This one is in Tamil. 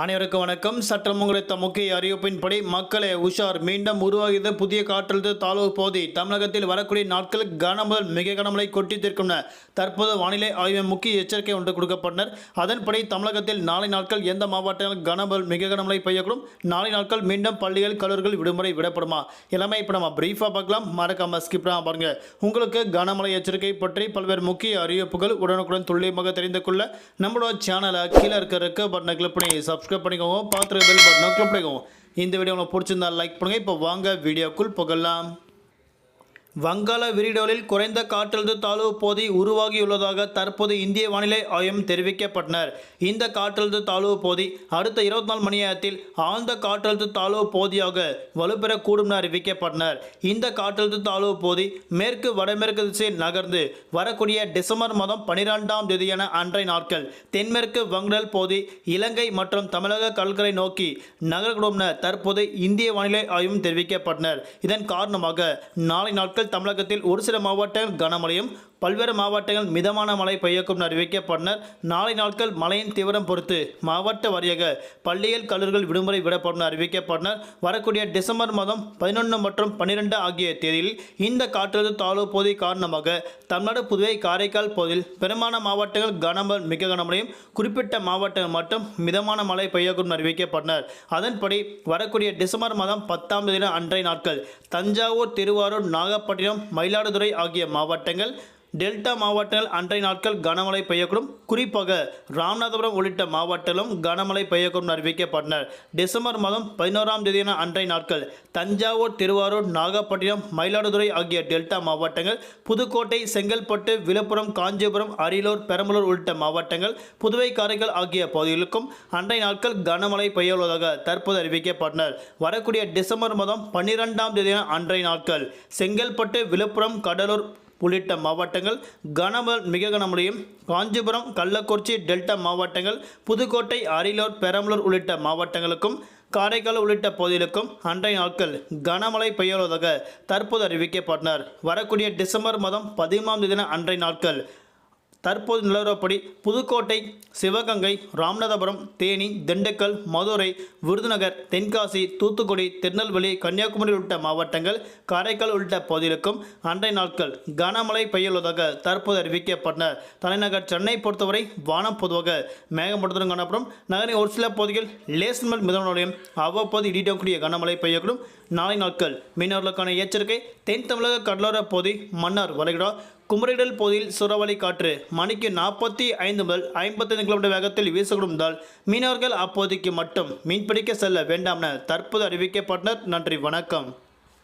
அனைவருக்கும் வணக்கம். சற்றம் கிடைத்த முக்கிய அறிவிப்பின்படி மக்களே உஷார் மீண்டும் உருவாகியது புதிய காற்றழுத்த தாழ்வு பகுதி. தமிழகத்தில் வரக்கூடிய நாட்கள் கன முதல் மிக கனமழை கொட்டி தீர்க்கும் தற்போது வானிலை ஆய்வு முக்கிய எச்சரிக்கை ஒன்று கொடுக்கப்பட்டனர். அதன்படி தமிழகத்தில் நாளை நாட்கள் எந்த மாவட்டங்கள் கன முதல் மிக கனமழை பெய்யக்கூடும்? நாளை நாட்கள் மீண்டும் பள்ளிகள் கல்லூரிகள் விடுமுறை விடப்படுமா? எல்லாமே இப்போ நம்ம பிரீஃபாக பார்க்கலாம். மறக்காம ஸ்கிப் பாருங்க. உங்களுக்கு கனமழை எச்சரிக்கை பற்றி பல்வேறு முக்கிய அறிவிப்புகள் உடனுக்குடன் துல்லியமாக தெரிந்து கொள்ள நம்மளோட சேனலை கீழே இருக்க இருக்க பட்டனை கிளிக் பண்ணி சப்ஸ்கிரைப் பண்ணிக்கோங்க பார்த்துருக்க பெல் பட்டனை கிளிக் பண்ணிக்கோங்க. இந்த வீடியோ உங்களுக்கு பிடிச்சிருந்தா லைக் பண்ணுங்கள் இப்போ வாங்க வீடியோக்குள் புகழலாம் வங்காள விரிடோலில் குறைந்த காற்றழுத்த தாழ்வு பகுதி உருவாகியுள்ளதாக தற்போது இந்திய வானிலை ஆய்வும் தெரிவிக்கப்பட்டனர். இந்த காற்றழுத்த தாழ்வு பகுதி அடுத்த இருபத்தி நாலு மணி நேரத்தில் ஆழ்ந்த காற்றழுத்த தாழ்வு பகுதியாக வலுப்பெறக்கூடும் என அறிவிக்கப்பட்டனர். இந்த காற்றழுத்த தாழ்வு பகுதி மேற்கு வடமேற்கு திசை நகர்ந்து வரக்கூடிய டிசம்பர் மாதம் பனிரெண்டாம் தேதியான அன்றைய நாட்கள் தென்மேற்கு வங்கடல் பகுதி இலங்கை மற்றும் தமிழக கடற்கரை நோக்கி நகர்கூடும் என தற்போது இந்திய வானிலை ஆய்வும் தெரிவிக்கப்பட்டனர். இதன் காரணமாக நாளை நாட்கள் தமிழகத்தில் ஒரு சில மாவட்டங்கள் கனமழையும் பல்வேறு மாவட்டங்கள் மிதமான மழை பெய்யக்கும் அறிவிக்கப்பட்டனர். நாளை நாட்கள் மழையின் தீவிரம் பொறுத்து மாவட்ட வாரியாக பள்ளியில் கல்லூரிகள் விடுமுறை விடப்படும் அறிவிக்கப்பட்டனர். வரக்கூடிய டிசம்பர் மாதம் பதினொன்று மற்றும் பன்னிரெண்டு ஆகிய தேதியில் இந்த காற்றழுத்த தாழ்வு பகுதி காரணமாக தமிழ்நாடு புதுவை காரைக்கால் பகுதியில் பெரும்பாலான மாவட்டங்கள் கனமழை மிக கனமழையும் குறிப்பிட்ட மாவட்டங்கள் மட்டும் மிதமான மழை பெய்யக்கும் அறிவிக்கப்பட்டனர். அதன்படி வரக்கூடிய டிசம்பர் மாதம் பத்தாம் தேதி அன்றைய நாட்கள் தஞ்சாவூர் திருவாரூர் நாகப்பட்டினம் மயிலாடுதுறை ஆகிய மாவட்டங்கள் டெல்டா மாவட்டங்கள் அன்றைய நாட்கள் கனமழை பெய்யக்கூடும். குறிப்பாக ராமநாதபுரம் உள்ளிட்ட மாவட்டத்திலும் கனமழை பெய்யக்கூடும் அறிவிக்கப்பட்டனர். டிசம்பர் மாதம் பதினோராம் தேதியான அன்றைய நாட்கள் தஞ்சாவூர் திருவாரூர் நாகப்பட்டினம் மயிலாடுதுறை ஆகிய டெல்டா மாவட்டங்கள் புதுக்கோட்டை செங்கல்பட்டு விழுப்புரம் காஞ்சிபுரம் அரியலூர் பெரம்பலூர் உள்ளிட்ட மாவட்டங்கள் புதுவை காரைக்கால் ஆகிய பகுதிகளுக்கும் அன்றைய நாட்கள் கனமழை பெய்யுள்ளதாக தற்போது அறிவிக்கப்பட்டனர். வரக்கூடிய டிசம்பர் மாதம் பன்னிரெண்டாம் தேதியான அன்றைய நாட்கள் செங்கல்பட்டு விழுப்புரம் கடலூர் உள்ளிட்ட மாவட்டங்கள் கனமல் மிக கனமழையும் காஞ்சிபுரம் கள்ளக்குறிச்சி டெல்டா மாவட்டங்கள் புதுக்கோட்டை அரியலூர் பெரம்பலூர் உள்ளிட்ட மாவட்டங்களுக்கும் காரைக்கால் உள்ளிட்ட பகுதிகளுக்கும் அன்றைய நாட்கள் கனமழை பெய்யுவதாக தற்போது அறிவிக்கப்பட்டனர். வரக்கூடிய டிசம்பர் மாதம் பதிமூணாம் தேதி அன்றைய நாட்கள் தற்போது நிலவரப்படி புதுக்கோட்டை சிவகங்கை ராமநாதபுரம் தேனி திண்டுக்கல் மதுரை விருதுநகர் தென்காசி தூத்துக்குடி திருநெல்வேலி கன்னியாகுமரி உள்ளிட்ட மாவட்டங்கள் காரைக்கால் உள்ளிட்ட பகுதிகளுக்கும் அன்றைய நாட்கள் கனமழை பெய்யுள்ளதாக தற்போது அறிவிக்கப்பட்டனர் தலைநகர் சென்னை பொறுத்தவரை வானம் பொதுவாக மேகமூட்டத்துடன் காணப்படும். நகரின் ஒரு சில பகுதிகள் லேஸ் மேல் மிதமலையும் அவ்வப்போது இடிடக்கூடிய கனமழை பெய்யக்கூடும். நாளை நாட்கள் மீனவர்களுக்கான எச்சரிக்கை. தென் தமிழக கடலோர பகுதி மன்னார் வளைகுடா குமரிடல் பகுதியில் சுறவளி காற்று மணிக்கு நாற்பத்தி ஐந்து முதல் ஐம்பத்தைந்து கிலோமீட்டர் வேகத்தில் வீசக்கூடும் மீனவர்கள் அப்போதைக்கு மட்டும் மீன்பிடிக்க செல்ல வேண்டாம் என தற்போது அறிவிக்கப்பட்டனர். நன்றி வணக்கம்.